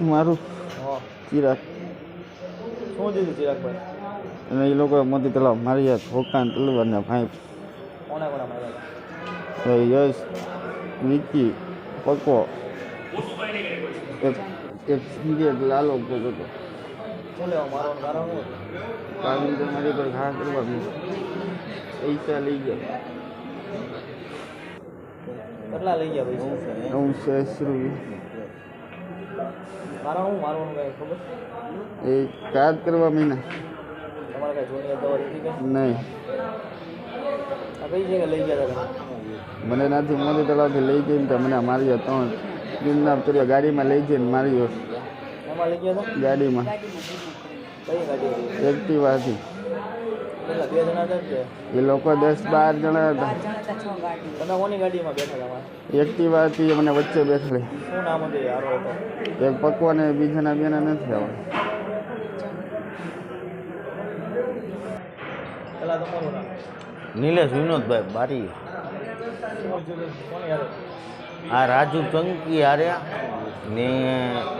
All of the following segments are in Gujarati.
મારું ચિરાગ. શું દીધું ચિરાગભાઈ? અને એ લોકો મોતી તલાવ મારી હોકાન તલવાર ને તો યશ વિકી પકો. એક એક લાલો બોલતો હતો. કારણ કે મારી પર ઘા કરવાનું પૈસા લઈ ગયા. કેટલા લઈ ગયા પૈસા? હું શેષરું કારણ શું મારવાનું કઈ ખબર? એ કાદ કરવા મહિના તમારે કઈ જૂની દવા લીધી કે નહીં. કઈ જગ્યાએ લઈ ગયા હતા મને નાથી મોદી તલાવથી લઈ જઈને તો મને માર્યો કિડનેપ કર્યો ગાડીમાં લઈ જઈને માર્યો ગાડીમાં. એક્ટિવાથી એ લોકો દસ બાર જણા હતા. તમે કોની ગાડીમાં બેઠા હતા? મને વચ્ચે બેઠેલી. શું નામ હતું યારો હતો? એક પકવો ને બીજાના બેના નથી નામ? નિલેશ વિનોદભાઈ બારી. આ રાજુ ચંકી આર્યા ને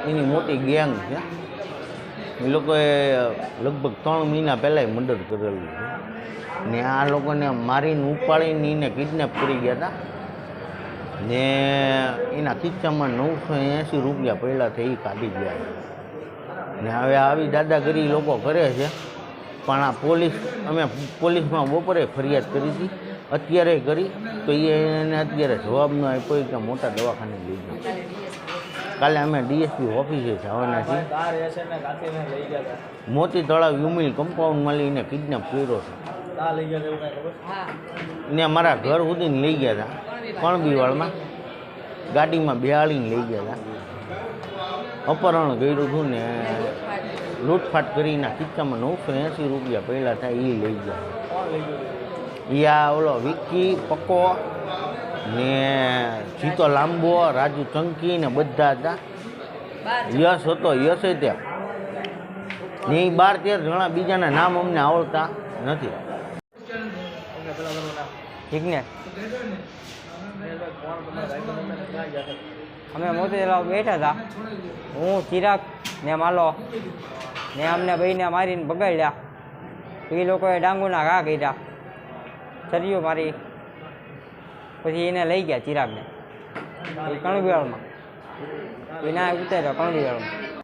એની મોટી ગેંગ છે. એ લોકોએ લગભગ ત્રણ મહિના પહેલાં મર્ડર કરેલું છે. ને આ લોકોને મારીને ઉપાડીને એને કિડનેપ કરી ગયા હતા. ને એના ખિસ્સામાં નવસો એંસી રૂપિયા પહેલાંથી એ કાઢી ગયા ને હવે આવી દાદાગીરી લોકો કરે છે. પણ આ પોલીસ, અમે પોલીસમાં બપોરે ફરિયાદ કરી હતી. અત્યારે કરી, તો એને અત્યારે જવાબ ન આપ્યો કે મોટા દવાખાને લઈ જાઓ. કાલે અમે ડીએસપી ઓફિસે જવાના છીએ. મોતી તળાવ યુમિલ કમ્પાઉન્ડમાં લઈને કિડનેપ કર્યો છે. ને મારા ઘર સુધીને લઈ ગયા હતા, કણબીવાળમાં. ગાડીમાં બેહાળીને લઈ ગયા હતા. અપહરણ કર્યું હતું ને લૂંટફાટ કરીને કિસ્સામાં નવસો એંસી રૂપિયા પહેલાં થાય એ લઈ ગયા. ઈ આ ઓલો વિક્કી, પક્કો ને જીતો લાંબો રાજુ ચંકી ને બધા હતા. યશ હતો યશ ત્યાં. ને એ બાર તેર જણા બીજાના નામ અમને આવડતા નથી. ઠીક ને? અમે મોતીલાલ બેઠા હતા. હું ચિરાગ ને માલો ને અમને ભાઈને મારીને બગાડ્યા. એ લોકોએ ડાંગુના ઘા કર્યા. ચર્યું મારી. પછી એને લઈ ગયા ચિરાગને. એ કણબિયાળમાં એના ઉતાર્યો કણબિયાળમાં